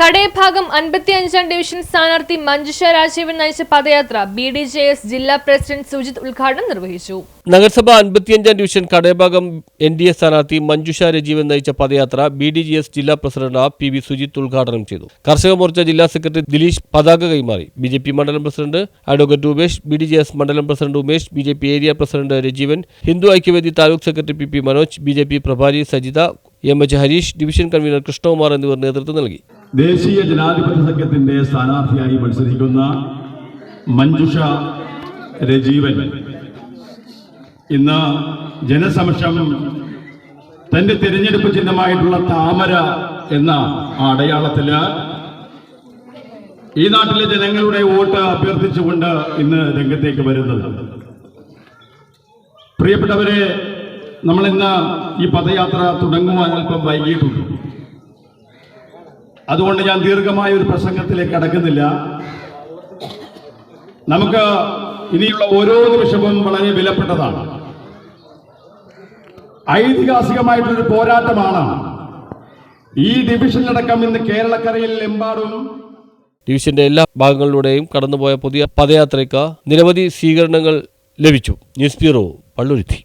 കടയഭാഗം അൻപത്തിയഞ്ചാം ഡിവിഷൻ സ്ഥാനാർത്ഥി മഞ്ജുഷ രാജീവൻ നയിച്ച പദയാത്ര ബി ഡി ജെ എസ് ജില്ലാ പ്രസിഡന്റ് സുജിത് ഉദ്ഘാടനം നിർവഹിച്ചു. നഗരസഭ അൻപത്തിയഞ്ചാം division Kadayabhagam N D A സ്ഥാനാർത്ഥി മഞ്ജുഷ രജീവൻ നയിച്ച പദയാത്ര ബി ഡി ജി എസ് ജില്ലാ പ്രസിഡന്റ് പി വി സുജിത് ഉദ്ഘാടനം ചെയ്തു. കർഷക മോർച്ച ജില്ലാ സെക്രട്ടറി ദിലീഷ് പതാക കൈമാറി. ബി ജെ പി മണ്ഡലം president advocate Umesh B D J S മണ്ഡലം president Umesh B J P area president Rajeevan Hindu Aikyavedi taluk secretary P P Manoj B J P പ്രഭാരി Sajitha M H Harish division convener Krishnakumar എന്നിവർ നേതൃത്വം നൽകി. ദേശീയ ജനാധിപത്യ സഖ്യത്തിന്റെ സ്ഥാനാർത്ഥിയായി മത്സരിക്കുന്ന മഞ്ജുഷ രജീവൻ ഇന്ന് ജനസമക്ഷം തന്റെ തിരഞ്ഞെടുപ്പ് ചിഹ്നമായിട്ടുള്ള താമര എന്ന അടയാളത്തിൽ ഈ നാട്ടിലെ ജനങ്ങളുടെ വോട്ട് അഭ്യർത്ഥിച്ചുകൊണ്ട് ഇന്ന് രംഗത്തേക്ക് വരുന്നത്. പ്രിയപ്പെട്ടവരെ നമ്മളിന്ന് ഈ പദയാത്ര തുടങ്ങുവാൻ അല്പം വൈകിയിട്ടുണ്ട്. അതുകൊണ്ട് ഞാൻ ദീർഘമായ ഒരു പ്രസംഗത്തിലേക്ക് കടക്കുന്നില്ല. നമുക്ക് ഇനിയുള്ള ഓരോ നിമിഷവും വളരെ വിലപ്പെട്ടതാണ്. ഐതിഹാസികമായിട്ടൊരു പോരാട്ടമാണ് ഈ ഡിവിഷനിലടക്കം ഇന്ന് കേരളക്കരയിൽ എമ്പാടും. ഡിവിഷന്റെ എല്ലാ ഭാഗങ്ങളിലൂടെയും കടന്നുപോയ പുതിയ പദയാത്രയ്ക്ക് നിരവധി സ്വീകരണങ്ങൾ ലഭിച്ചു. News bureau Palluruthy.